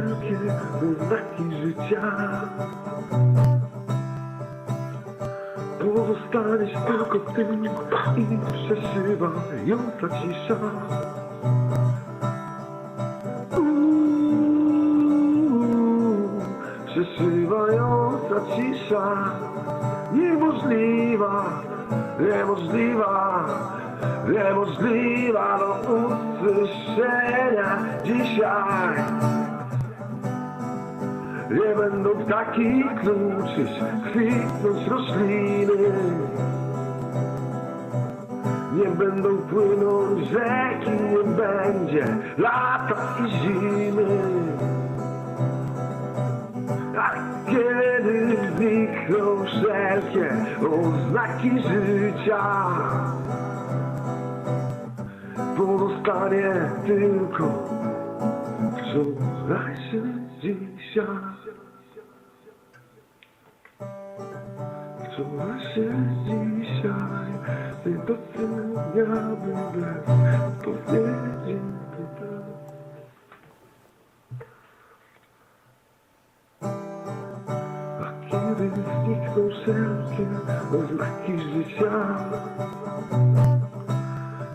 wszelkie znaki życia. Pozostaniesz tylko ty i przeszywająca cisza. Uuu, Przeszywająca cisza Niemożliwa, niemożliwa Niemożliwa do usłyszenia dzisiaj Nie będą ptaki kluczyć, kwitnąć rośliny nie będą płynąć rzeki, nie będzie lata i zimy. A kiedy znikną wszelkie oznaki życia, pozostanie tylko wczorajszy dzisiaj. Wczorajszy dzisiaj, ty doceniamy bez powiedzi pytań. A kiedy znikną wszelkie oznaki życia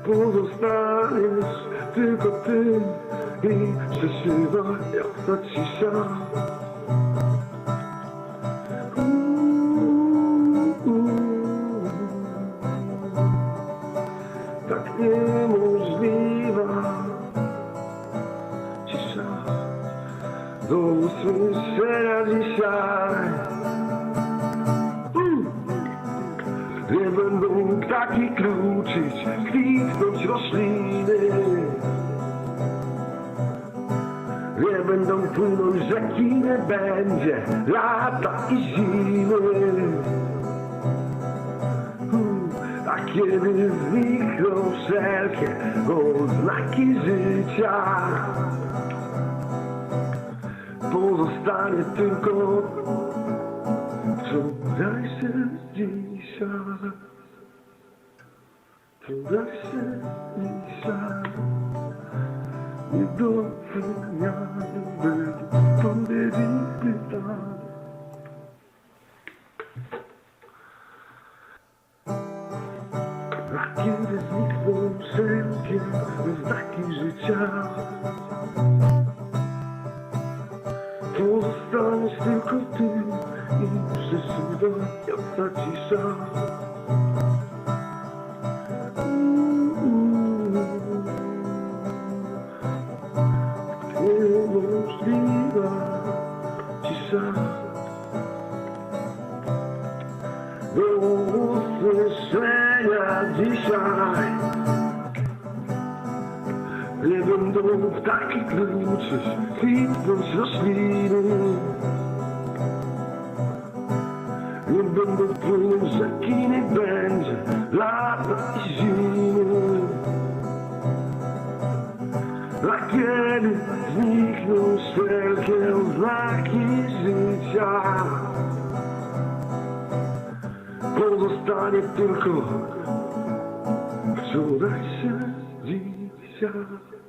Pozostaniesz tylko ty i przeszywająca cisza Nie będą ptaki kluczyć, kwitnąć rośliny. Nie będą płynąć rzeki, nie będzie lata i zimy. Mm. A kiedy znikną wszelkie oznaki życia, pozostanie tylko wczorajsze dzisiaj. Wczorajsze dzisiaj. Niedoceniany bez odpowiedzi pytań. A kiedy znikną wszelkie znaki życia Pozostaniesz tylko ty i przeszywająca cisza Niemożliwa cisza do usłyszenia dzisiaj. Nie będą ptaki kluczyć, kwitnąć rośliny. Nie będą płynąć rzeki, nie będzie lata i zimy. A kiedy znikną wszelkie oznaki życia, pozostanie tylko wczorajsze dzisiaj.